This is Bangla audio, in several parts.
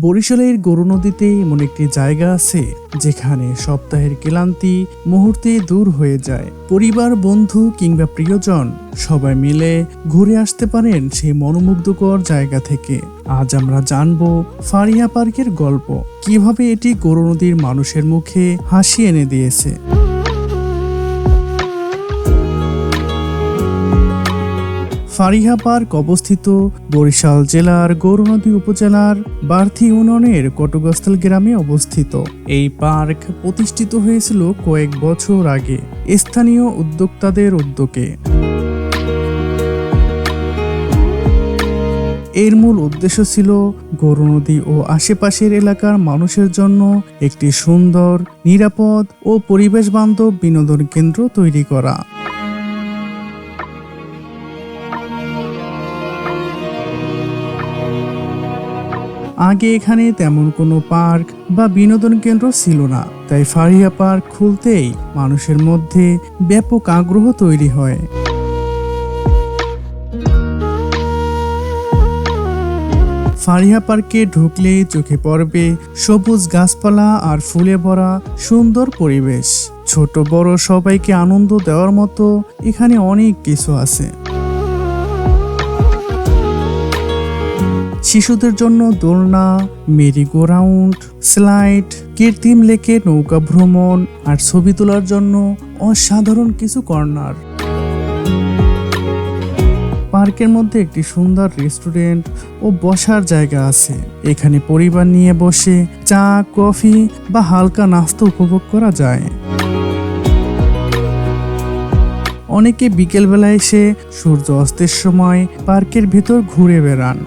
বরিশালের গরু নদীতে এমন একটি জায়গা আছে, যেখানে সপ্তাহের ক্লান্তি মুহূর্তে দূর হয়ে যায়। পরিবার, বন্ধু কিংবা প্রিয়জন সবাই মিলে ঘুরে আসতে পারেন সেই মনোমুগ্ধকর জায়গা থেকে। আজ আমরা জানব ফারিয়া পার্কের গল্প, কীভাবে এটি গরু নদীর মানুষের মুখে হাসি এনে দিয়েছে। ফারিহা পার্ক অবস্থিত বরিশাল জেলার গৌরনদী উপজেলার বার্থি ইউনিয়নের কটগস্থল গ্রামে অবস্থিত। এই পার্ক প্রতিষ্ঠিত হয়েছিল কয়েক বছর আগে স্থানীয় উদ্যোক্তাদের উদ্যোগে। এর মূল উদ্দেশ্য ছিল গৌর নদী ও আশেপাশের এলাকার মানুষের জন্য একটি সুন্দর, নিরাপদ ও পরিবেশ বান্ধব বিনোদন কেন্দ্র তৈরি করা। আগে এখানে তেমন কোনো পার্ক বা বিনোদন কেন্দ্র ছিল না। তাই ফারিয়া পার্ক খুলতেই মানুষের মধ্যে ব্যাপক আগ্রহ তৈরি হয়। ফারিয়া পার্কে ঢুকলে চোখে পড়বে সবুজ গাছপালা আর ফুলে ভরা সুন্দর পরিবেশ। ছোট বড় সবাইকে আনন্দ দেওয়ার মতো এখানে অনেক কিছু আছে। শিশুদের জন্য দোলনা মেরি গো রাউন্ড স্লাইড, কৃত্রিম লেকে নৌকা ভ্রমণ আর ছবি তোলার জন্য অসাধারণ কিছু কর্নার। পার্কের মধ্যে একটি সুন্দর রেস্টুরেন্ট ও বসার জায়গা আছে। এখানে পরিবার নিয়ে বসে চা, কফি বা হালকা নাস্তা উপভোগ করা যায়। অনেকে বিকেলবেলা এসে সূর্য অস্তের সময় পার্কের ভেতর ঘুরে বেড়ান।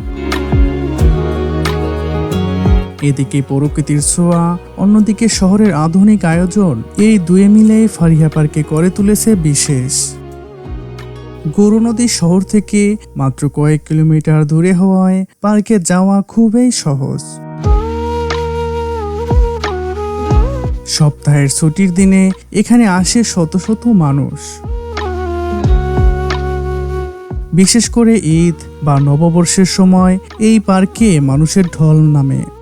এদিকে প্রকৃতির ছোঁয়া, অন্যদিকে শহরের আধুনিক আয়োজন, এই দুয়ে মিলে ফারিয়া পার্কে করে তুলেছে বিশেষ। গরু নদী শহর থেকে মাত্র কয়েক কিলোমিটার দূরে হওয়ায় পার্কে যাওয়া খুবই সহজ। সপ্তাহের ছুটির দিনে এখানে আসে শত শত মানুষ। বিশেষ করে ঈদ বা নববর্ষের সময় এই পার্কে মানুষের ঢল নামে।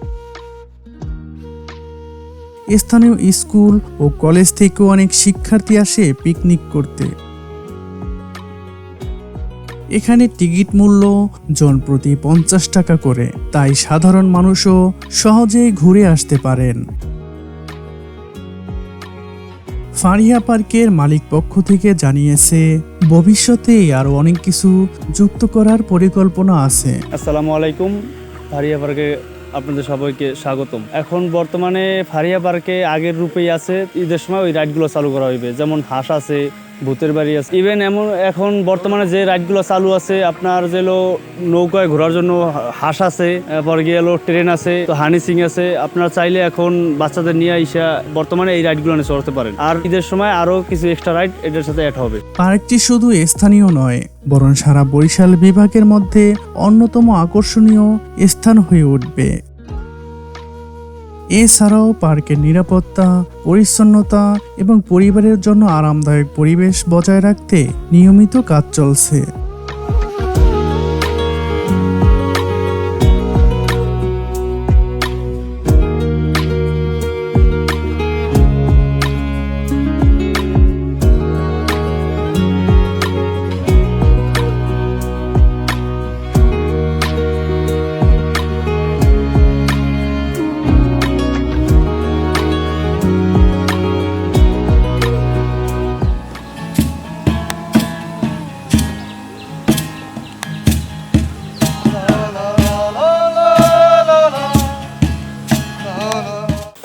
স্থানীয় স্কুল ও কলেজ থেকেও অনেক শিক্ষার্থী আসে পিকনিক করতে। এখানে টিকিট মূল্য জন প্রতি পঞ্চাশ টাকা করে। তাই সাধারণ মানুষও সহজেই ঘুরে আসতে পারেন। ফারিয়া পার্কের মালিক পক্ষ থেকে জানিয়েছে, ভবিষ্যতে আরও অনেক কিছু যুক্ত করার পরিকল্পনা আছে। আসসালামু আলাইকুম। ফারিয়া পার্কে আপনাদের সবাইকে স্বাগতম। এখন বর্তমানে ফারিয়া পার্কে আগের রূপেই আছে ঈদের সময় ওই রাইডগুলো চালু করা হইবে। যেমন হাঁস আছে ভূতের বাড়ি আছে। ইভেন এমন এখন বর্তমানে যে রাইডগুলো চালু আছে, আপনার যে নৌকায় ঘোরার জন্য হাঁস আছে পর গিয়ে ট্রেন আছে, তো হানি সিং আছে, আপনারা চাইলে এখন বাচ্চাদের নিয়ে আইসা বর্তমানে এই রাইডগুলো নিয়ে চড়তে পারেন। আর ঈদের সময় আরও কিছু এক্সট্রা রাইড এটার সাথে অ্যাড হবে। পার্কটি শুধু স্থানীয় নয়, বরং সারা বরিশাল বিভাগের মধ্যে অন্যতম আকর্ষণীয় স্থান হয়ে উঠবে। এছাড়াও পার্কের নিরাপত্তা পরিচ্ছন্নতা এবং পরিবারের জন্য আরামদায়ক পরিবেশ বজায় রাখতে নিয়মিত কাজ চলছে।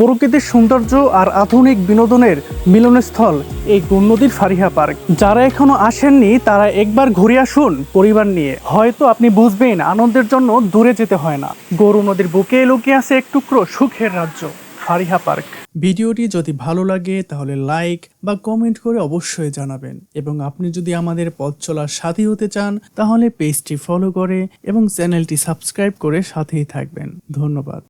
প্রকৃতির সৌন্দর্য আর আধুনিক বিনোদনের মিলনস্থল এই নদীর ফারিহা পার্ক। যারা এখনও আসেননি, তারা একবার ঘুরে আসুন পরিবার নিয়ে। হয়তো আপনি বুঝবেন, আনন্দের জন্য দূরে যেতে হয় না। গরু নদীর বুকে লুকিয়ে আছে এক টুকরো সুখের রাজ্য, ফারিহা পার্ক। ভিডিওটি যদি ভালো লাগে, তাহলে লাইক বা কমেন্ট করে অবশ্যই জানাবেন। এবং আপনি যদি আমাদের পথ চলার সাথী হতে চান, তাহলে পেজটি ফলো করে এবং চ্যানেলটি সাবস্ক্রাইব করে সাথেই থাকবেন। ধন্যবাদ।